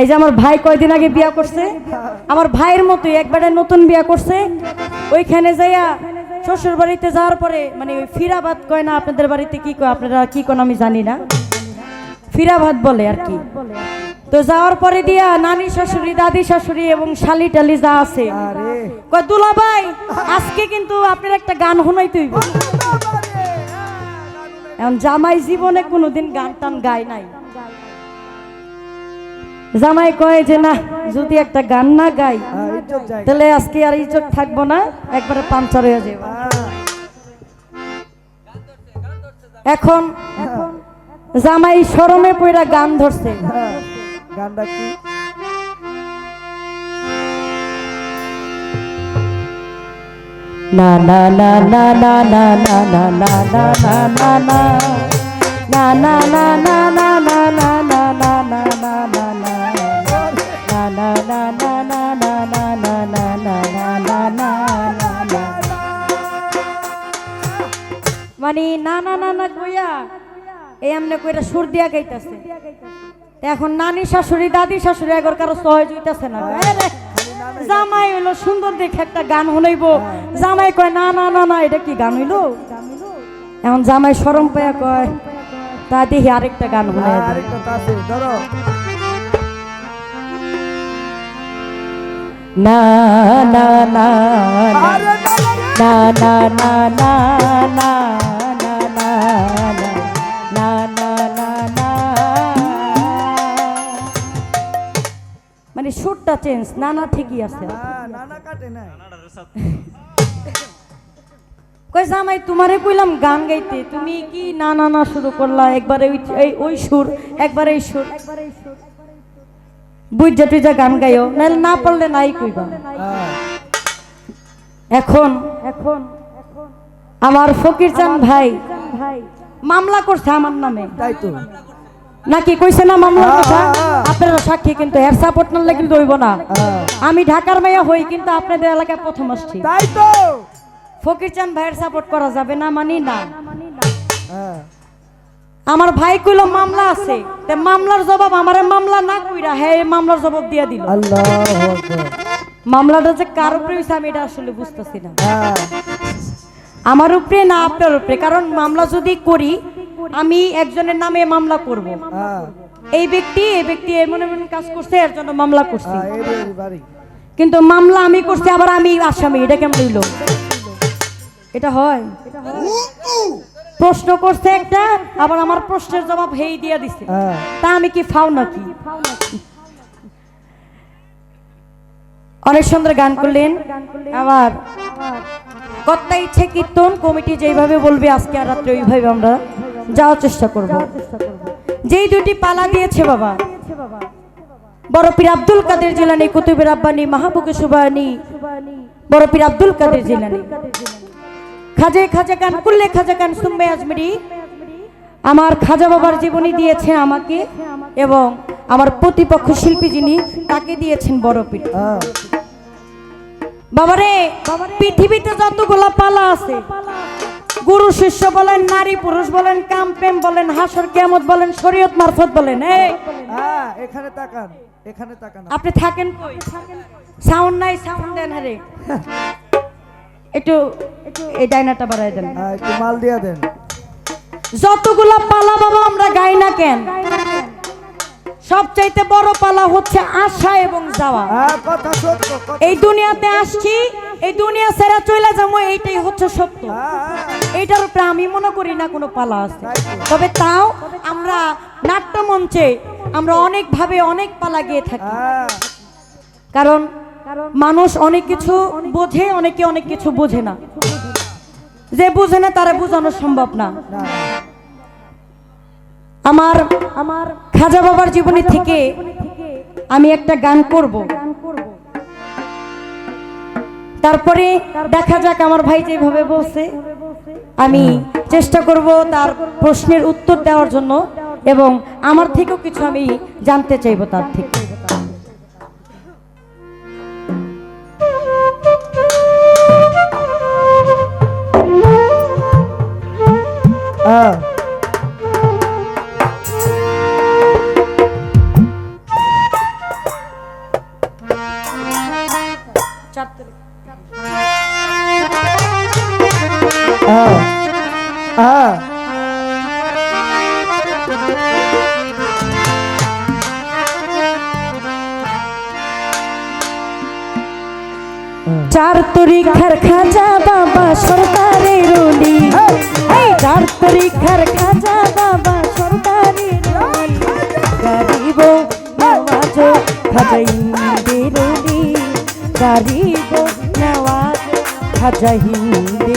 এই যে আমার ভাই কয়দিন আগে বিয়া করছে? আমার ভাইয়ের মতোই একবারে নতুন বিয়া করছে। ওইখানে যাইয়া শ্বশুর বাড়িতে যাওয়ার পরে মানে ওই ফিরাবাদ কয় না আপনাদের বাড়িতে কি কয় আপনারা কি কোন আমি জানি না। ফিরাবাদ বলে আর কি। তো যাওয়ার পরে দিয়া নানি শাশুড়ি দাদি শাশুড়ি এবং শালি টালি যা আছে। কয় দুলা ভাই আজকে কিন্তু আপনার একটা গান শোনাই তুই এখন জামাই জীবনে কোনোদিন গান টান গায় নাই। জামাই কয় যে না যদি একটা গান না গাই হ্যাঁ, তাহলে আজকে আর ইজ্জত থাকব না একবারে পাঞ্চার হয়ে যাবে হ্যাঁ, এখন জামাই শরমে পইরা গান ধরছে হ্যাঁ। গানটা কি না না না না না না না না না না না না না না না না না না এই আমনে কইরা সুর দিয়া গাইতাছে এখন নানি শাশুড়ি দাদি শাশুড়ি আগর কারও সহজ হইতাছে না আরে, জামাই হইল সুন্দর দেখে একটা গান শুনাইবো জামাই কয় না না না না এটা কি গান হইল এখন জামাই সরম পায়া কয় তা দেখি আরেকটা গান শুনাই হ্যাঁ, না, না, না। না না না না না মানে সুরটা চেঞ্জ না না ঠিকই আছে। না, না কাটে নাই। কই জামাই তোমারে কইলাম গান গাইতে। তুমি কি না না না শুরু করলা? একবারে ওই এই ওই সুর একবারে এই সুর। বুঝা টুইজা গান গাইও নাহলে না পারলে নাই কইবা। এখন এখন আমার ফকির চান ভাই মামলা করছে আমার নামে। তাই তো। নাকি কইছে না মামলার হ্যাঁ, কথা? হ্যাঁ, হ্যাঁ। আপনারা সাক্ষী কিন্তু এর সাপোর্ট না লাগলে দইব না। আমি ঢাকার মাইয়া হই কিন্তু আপনাদের এলাকায় প্রথম আসছি। তাই তো। ফকির চান ভাইয়ের সাপোর্ট করা যাবে না মানি না। হ্যাঁ, আমার ভাই কইলো মামলা আছে। তে মামলার জবাব আমারে মামলা না কইরা হ্যাঁ এই মামলার জবাব দিয়া দিল। আল্লাহু আকবার। মামলাটা যে কার উপরে হইছে আমি এটা আসলে বুঝতেছি না। আমার উপরে না আপনার উপরে কারণ মামলা যদি করি আমি একজনের নামে মামলা করব। এই ব্যক্তি এই ব্যক্তি এমন এমন কাজ করছে এর জন্য মামলা করছি। হ্যাঁ। কিন্তু মামলা আমি করছি আবার আমি আসামি এটা কেমন হইল? এটা হয়। প্রশ্ন করছে একটা আবার আমার প্রশ্নের জবাব হেই দিয়া দিছে। হ্যাঁ, তা আমি কি ফাও নাকি? অনেক সুন্দর গান করলেন। আবার কর্তা ইচ্ছে কীর্তন কমিটি যেইভাবে বলবে আজকে আর রাত্রে ওইভাবে আমরা যাওয়ার চেষ্টা করব। যেই দুটি পালা দিয়েছে বাবা। বড় পীর আব্দুল কাদের জিলানি কুতুবের আব্বানি মাহবুকে সুবানি। বড় পীর আব্দুল কাদের জিলানি। খাজে খাজা গান কুল্লে খাজা গান সুম্বে আজমিরি। আমার খাজা বাবার জীবনী দিয়েছে আমাকে এবং আমার প্রতিপক্ষ শিল্পী যিনি তাকে দিয়েছেন বড় পীর। বাবারে পৃথিবীতে যতগুলা পালা আছে। গুরু শিষ্য বলেন নারী পুরুষ বলেন কাম প্রেম বলেন হাসর কেমত বলেন শরীয়ত মারফত বলেন এই। হ্যাঁ, এখানে তাকান এখানে তাকান আপনি। থাকেন কই? সাউন্ড নাই সাউন্ড দেন হারে। একটু এই ডাইনাটা বাড়াই দেন। হ্যাঁ, একটু মাল দিয়া দেন। যতগুলা পালা বাবা আমরা গাই না কেন? সবচাইতে বড় পালা হচ্ছে আশা এবং যাওয়া। হ্যাঁ এই দুনিয়াতে আসছি এই দুনিয়া ছেড়ে চলে যাব এইটাই হচ্ছে সত্য। হ্যাঁ, উপরে আমি মনে করি না কোনো পালা আছে। তবে তাও আমরা নাট্যমঞ্চে আমরা অনেকভাবে অনেক পালা গিয়ে থাকি। কারণ মানুষ অনেক কিছু বোঝে অনেকে অনেক কিছু বোঝে না। যে বুঝে না তারা বোঝানো সম্ভব না। আমার আমার খাজা বাবার জীবনী থেকে আমি একটা গান করব। তারপরে দেখা যাক আমার ভাই যেভাবে বলছে। আমি চেষ্টা করব তার প্রশ্নের উত্তর দেওয়ার জন্য এবং আমার থেকেও কিছু আমি জানতে চাইব তার থেকে। চার চার তরিখার খাজা বাবা সরকারি রুলি। চার তরিখার খাজা বাবা সরকারি রুলি। গরিব নওয়াজ খাজা হিন্দি রুলি। গরিব নওয়াজ খাজা হিন্দি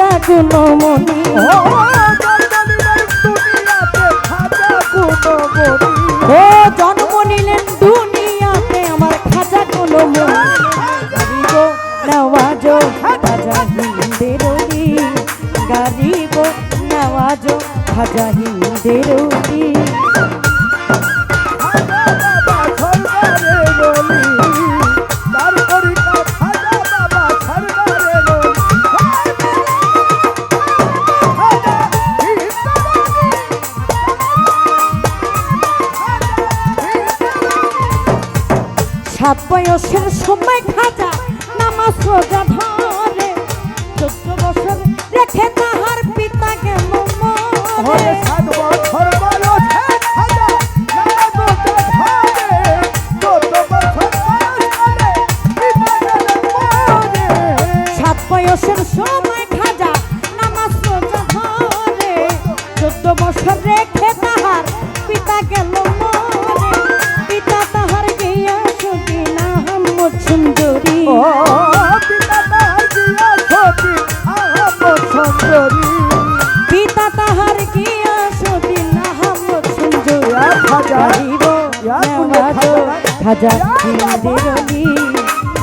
খাজা গুণমণি খাজা হিন্দেরলি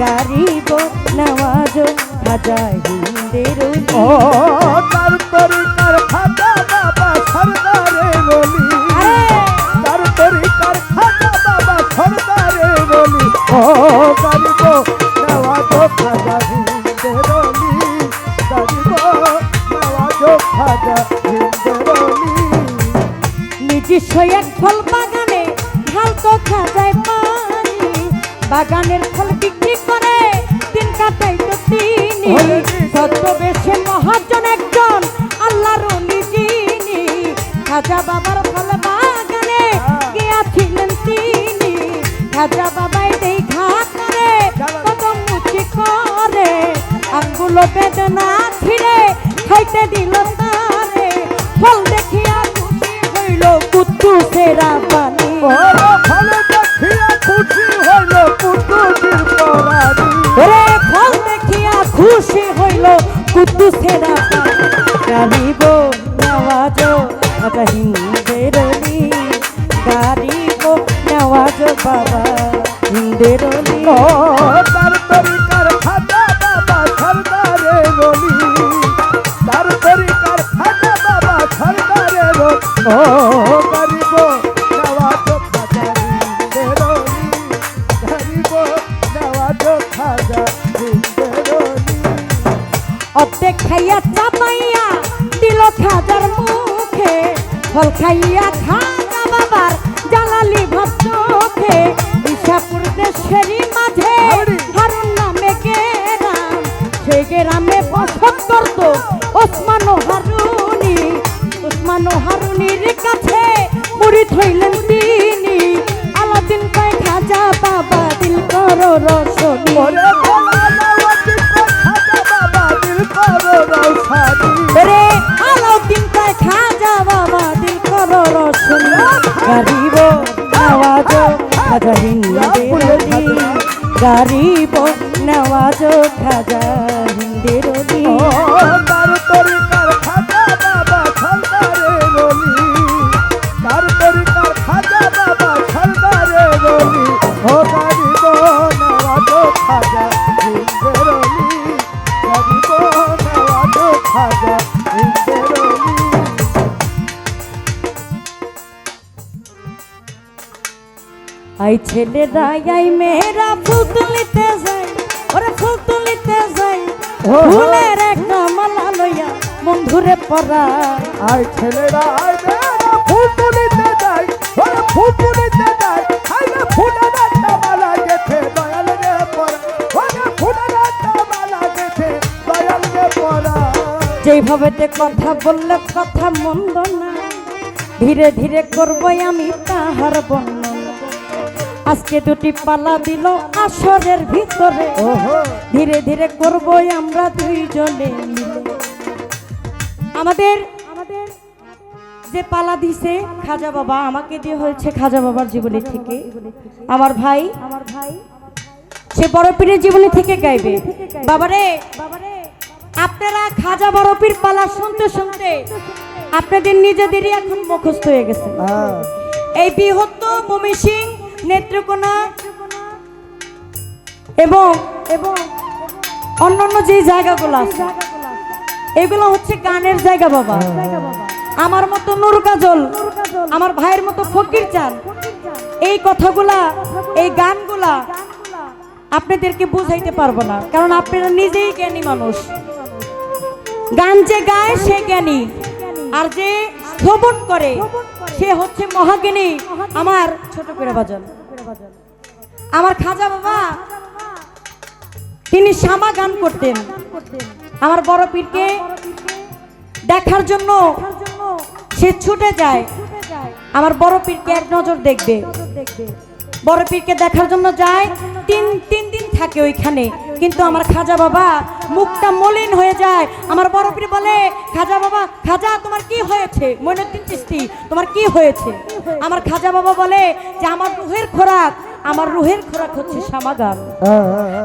গারিব নওয়াজ খাজা হিন্দেরলি ও তার তরিকার খাজা বাবা সরদারে বলি। তার তরিকার খাজা বাবা সরদারে বলি। ও গরিব নওয়াজ খাজা হিন্দে রলি নওয়াজ খাজা হিন্দে নিজস্ব এক ফল বাগানে বাগানের ফল বিক্রি করে দিন কাটাইতো তিনি। ছদ্মবেশে মহাজন একজন আল্লাহর যিনি। খাজা বাবার ফল বাগানে গিয়াছিলেন তিনি। খাজা বাবাই দেখা করে কত মুচি করে আঙ্গুলো বেদনা ছিঁড়ে খাইতে দিল তারে। ফল দেখিয়া খুশি হইল কুদ্দুসেরা বাণী। ও অর্ধেক খাইয়া চাপাইয়া দিল খাজার মুখে। ফল খাইয়া খাজা বাবার জালালি ভক্তকে বিশাপুর দেশেরই মাঝে হারুন নামে গেরাম। সেই গ্রামে বসত করত ওসমান হারুনি। ওসমান হারুনির কাছে মুড়ি থইলেন তিনি। আলাদিন কয় খাজা বাবা দিল করো রসনি গারিব নওয়াজ খাজা হিন্দেরোলি গারিব নওয়াজ খাজা হিন্দেরোলি আই ছেলেরা আই মেয়েরা ফুল তুলিতে যাই ওরে ফুল তুলিতে যাই। ফুলের একটা মালা লইয়া বন্ধুরে পরা আই ছেলেরা আই মেয়েরা ফুল তুলিতে যায় ওরে ফুল তুলিতে যায় আই রে ফুলের একটা মালা গেছে দয়াল রে পরা ওরে ফুলের একটা মালা গেছে দয়াল রে পরা যেইভাবে তে কথা বললে কথা মন্দ না ধীরে ধীরে করব আমি তাহার বর্ণনা আজকে দুটি পালা দিল আসরের ভিতরে। ধীরে ধীরে করব আমরা দুইজনে মিলে। আমাদের আমাদের যে পালা দিছে খাজা বাবা আমাকে দিয়ে হয়েছে খাজা বাবার জীবনী থেকে। আমার ভাই আমার ভাই। সে বড় পীরের জীবনী থেকে গাইবে। বাবারে বাবারে। আপনারা খাজা বড় পীর পালা শুনতে শুনতে আপনাদের নিজেদেরই এখন মুখস্থ হয়ে গেছে। হ্যাঁ। এই বৃহত্তর মমিসিং নেত্রকোনা এবং এবং অন্যান্য যে জায়গাগুলো আছে, এগুলো হচ্ছে গানের জায়গা বাবা। আমার মতো নুর কাজল আমার ভাইয়ের মতো ফকির চান এই কথাগুলা, এই গানগুলা আপনাদেরকে বুঝাইতে পারব না, কারণ আপনারা নিজেই জ্ঞানী মানুষ। গান যে গায় সে জ্ঞানী, আর যে শ্রবণ করে সে হচ্ছে মহাগিনী আমার ছোট করে বাজন আমার খাজা বাবা তিনি শ্যামা গান করতেন। আমার বড় পীরকে দেখার জন্য সে ছুটে যায়। আমার বড় পীরকে এক নজর দেখবে। বড় পীরকে দেখার জন্য যায়। তিন তিন দিন থাকে ওইখানে। কিন্তু আমার খাজা বাবা মুখটা মলিন হয়ে যায়। আমার বড় পীর বলে, খাজা বাবা, খাজা, তোমার কি হয়েছে? মইনুদ্দিন চিস্তি তোমার কি হয়েছে? আমার খাজা বাবা বলে, যে আমার রুহের খোরাক, আমার রুহের খোরাক হচ্ছে শ্যামা গান।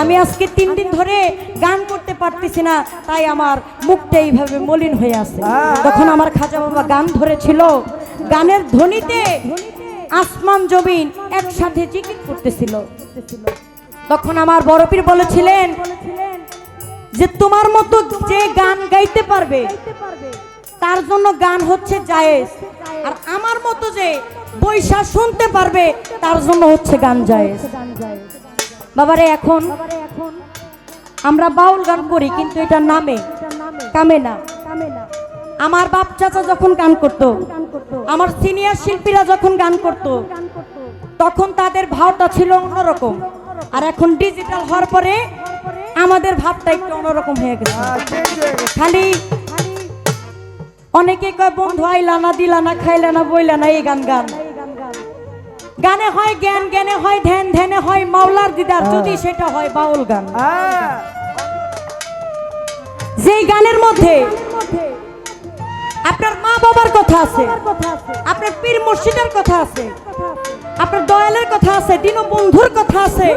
আমি আজকে তিন দিন ধরে গান করতে পারতেছি না, তাই আমার মুখটা এইভাবে মলিন হয়ে আছে। তখন আমার খাজা বাবা গান ধরেছিল। গানের ধ্বনিতে আসমান জমিন একসাথে জিকির করতেছিল। তখন আমার বড় পীর বলেছিলেন যে তোমার মতো যে গান গাইতে পারবে, তার জন্য গান হচ্ছে জায়েজ। আর আমার মতো যে বৈশা শুনতে পারবে, তার জন্য হচ্ছে গান জায়েজ। বাবারে, এখন আমরা বাউল গান করি, কিন্তু এটা নামে, কামে না। আমার বাপ চাচা যখন গান করত, আমার সিনিয়র শিল্পীরা যখন গান করত, তখন তাদের ভাবটা ছিল অন্যরকম। আর এখন ডিজিটাল হওয়ার পরে আমাদের ভাবটা একটু অন্যরকম হয়ে গেছে। হ্যাঁ, হয়ে। খালি অনেকে কয় বন্ধু আইলা না দিলা না খাইলা না বইলা না এই গান গান। গানে হয় জ্ঞান জ্ঞানে হয় ধ্যান ধ্যানে হয় মাওলার দিদার যদি সেটা হয় বাউল গান। হ্যাঁ, যেই গানের মধ্যে আপনার মা বাবার কথা আছে। আপনার পীর মুর্শিদের কথা আছে আপনার দয়ালের কথা আছে দিন বন্ধুর কথা আছে।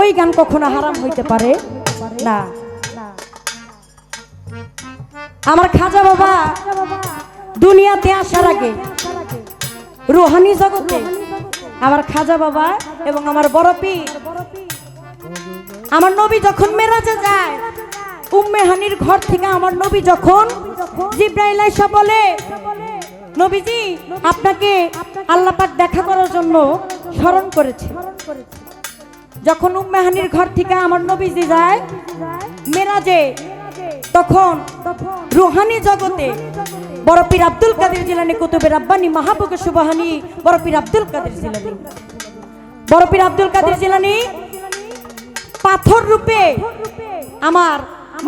ওই গান কখনো হারাম হইতে পারে? না। আমার খাজা বাবা দুনিয়াতে আসার আগে, রুহানি জগতে, আমার খাজা বাবা এবং আমার বড় আমার নবী যখন মেরাজে যায়, উম্মে হানির ঘর থেকে আমার নবী যখন জিব্রাইলাইসা বলে নবীজি, আপনাকে আল্লাহ পাক দেখা করার জন্য স্মরণ করেছে। যখন উম্মে হানির ঘর থেকে আমার নবীজি যায়, মেরাজে, তখন রুহানি জগতে বড় পীর আব্দুল কাদের জিলানি কুতুবে রাব্বানি, মাহবুব সুবহানি, বড় পীর আব্দুল কাদের জিলানি। বড় পীর আব্দুল কাদের জিলানি পাথর রূপে আমার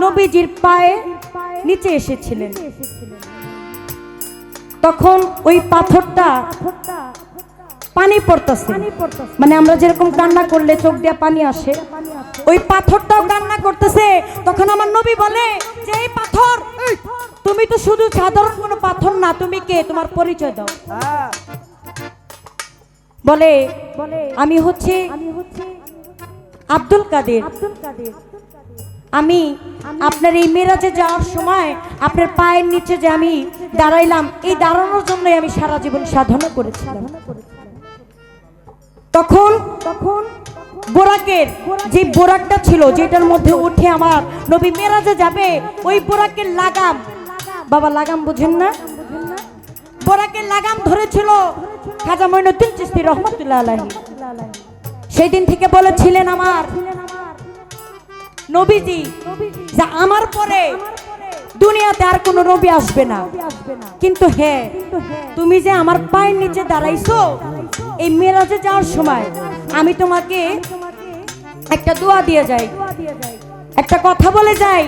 নবীজির পায়ে নিচে এসেছিলেন। তখন ওই পাথরটা পানি পড়তেছে। মানে আমরা যেরকম কান্না করলে চোখ দিয়ে পানি আসে ওই পাথরটাও কান্না করতেছে। তখন আমার নবী বলে যে এই পাথর তুমি তো শুধু সাধারণ কোনো পাথর না তুমি কে? তোমার পরিচয় দাও। হ্যাঁ, বলে আমি হচ্ছে আব্দুল কাদের। আমি আপনার এই মেরাজে যাওয়ার সময় আপনার পায়ের নিচে যে আমি দাঁড়াইলাম এই দাঁড়ানোর জন্যই আমি সারা জীবন সাধনা করেছিলাম। তখন তখন বোরাকের যে বোরাকটা ছিল যেটার মধ্যে উঠে আমার নবী মেরাজে যাবে ওই বোরাকের লাগাম। বাবা লাগাম বুঝেন না? বোরাকের লাগাম ধরেছিল খাজা মঈনুদ্দিন চিস্তি রহমতুল্লাহ সেই দিন থেকে বলেছিলেন আমার নবীজি যা আমার পরে দুনিয়াতে আর কোনো নবী আসবে না। কিন্তু হ্যাঁ তুমি যে আমার পায়ের নিচে দাঁড়াইছো এই মেরাজে যাওয়ার সময় আমি তোমাকে একটা দোয়া দিয়ে যাই। একটা কথা বলে যাই।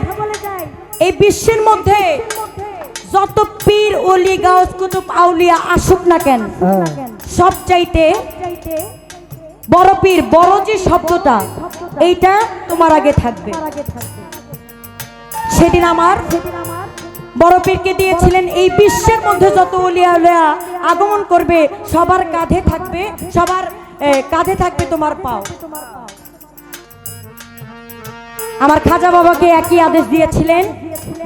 এই বিশ্বের মধ্যে যত পীর ওলি গাউস কুতুব আউলিয়া আসুক না কেন হ্যাঁ। সব চাইতে বড় পীর, বড় যে শব্দটা, এইটা তোমার আগে থাকবে। সেদিন আমার বড় পীরকে দিয়েছিলেন, এই বিশ্বের মধ্যে যত উলিয়া আগমন করবে, সবার কাঁধে থাকবে, সবার কাঁধে থাকবে তোমার পাও। আমার খাজা বাবাকে একই আদেশ দিয়েছিলেন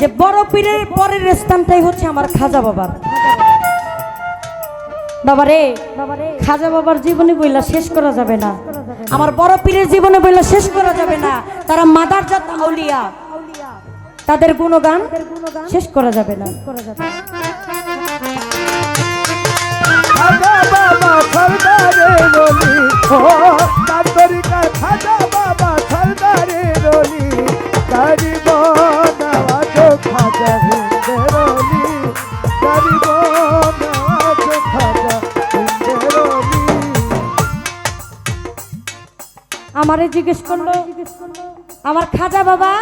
যে বড় পীরের পরের স্থানটাই হচ্ছে আমার খাজা বাবার। বাবারে খাজা বাবার জীবনে বইলা শেষ করা যাবে না আমার বড় পীরের জীবনে বইলা শেষ করা যাবে না তারা মাদার জাত আউলিয়া তাদের গুণগান শেষ করা যাবে না খাজা বাবা সরদারে রলি গরিব রলি গরিব আমারে জিজ্ঞেস করল, আমার খাজা বাবা,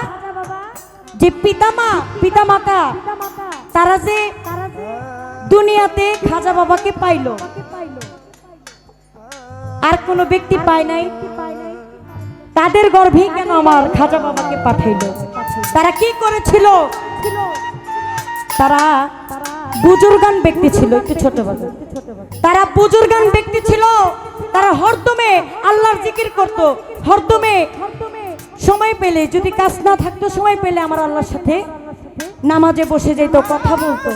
যে পিতামা, পিতামাতা, তারা যে দুনিয়াতে খাজা বাবাকে পাইলো, আর কোনো ব্যক্তি পায় নাই, তাদের গর্ভে কেন আমার খাজা বাবাকে পাঠাইল? তারা কি করেছিল? তারা বুজুর্গান ব্যক্তি ছিল, একটু ছোট তারা বুজুর্গান ব্যক্তি ছিল তারা হরদমে আল্লাহর জিকির করত। হরদমে সময় পেলে, যদি কাজ না থাকতো, সময় পেলে আমার আল্লাহর সাথে নামাজে বসে যেত, কথা বলতো।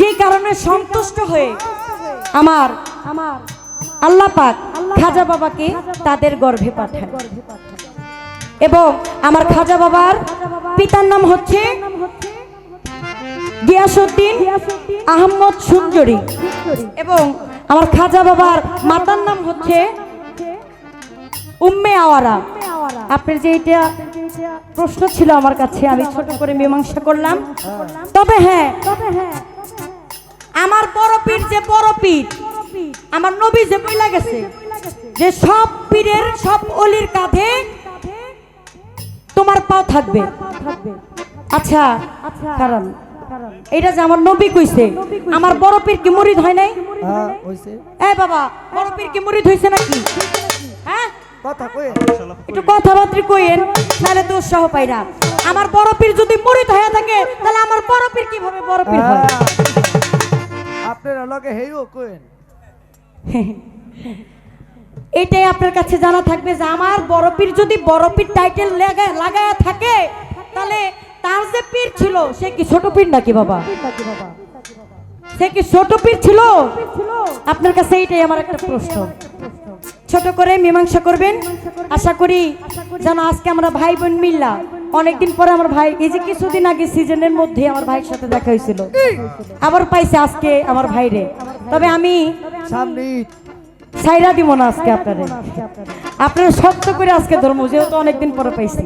যে কারণে সন্তুষ্ট হয়ে আমার আমার আল্লাহ পাক খাজা বাবাকে তাদের গর্ভে পাঠায় এবং আমার খাজা বাবার পিতার নাম হচ্ছে গিয়াসুদ্দিন আহমদ সুন্দরী। এবং আমার খাজা বাবার মাতার নাম হচ্ছে উম্মে আওয়ারা। আপনার যে এটা প্রশ্ন ছিল আমার কাছে, আমি ছোট করে মীমাংসা করলাম। তবে হ্যাঁ আমার বড় পীর যে বড় পীর, আমার নবী যে বইলা গেছে, যে সব পীরের সব অলির কাঁধে তোমার পাও থাকবে। আচ্ছা আচ্ছা কারণ এটা যে আমার নবী কইছে। আমার বড় পীর কি মুরিদ হয় নাই? হ্যাঁ হইছে। এ বাবা বড় পীর কি মুরিদ হইছে নাকি? হ্যাঁ? কথা কই? একটু কথাবার্তা কইেন তাহলে তো উৎসাহ পাই না। আমার বড় পীর যদি মুরিদ হয়ে থাকে তাহলে আমার বড় পীর কীভাবে বড় পীর হয়? আপনারা লগে হেইও কইন এটাই আপনার কাছে জানা থাকবে যে আমার বড় পীর যদি বড় পীর টাইটেল লাগায় থাকে তাহলে তার যে পীর ছিল সে কি ছোট পীর নাকি বাবা? সে কি ছোট পীর ছিল? আপনার কাছে এইটাই আমার একটা প্রশ্ন। ছোট করে মীমাংসা করবেন? আশা করি যেন আজকে আমরা ভাই বোন মিল্লা অনেকদিন পরে আমার ভাই এই যে কিছুদিন আগে সিজনের মধ্যে আমার ভাইয়ের সাথে দেখা হয়েছিল আবার পাইছে আজকে আমার ভাইরে। তবে আমি সাইরা দিব না আজকে আপনারে। আপনারা শক্ত করে আজকে ধর্ম যেহেতু অনেকদিন পরে পাইছি।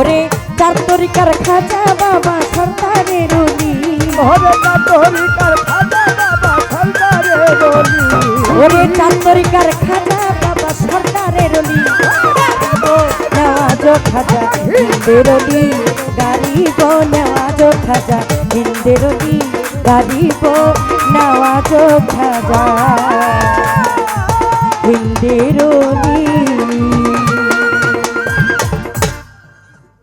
ওরে চার তরিকার খাজা বাবা সরকারে রুলি ওরে কাতরিকার খাজা বাবা সরদারে রলি ওরে চার তরিকার খাজা বাবা নেওয়াজ খাজা হিন্দে রলি গারিব নেওয়াজ খাজা হিন্দে রলি গারিব নেওয়াজ খাজা হিন্দে রলি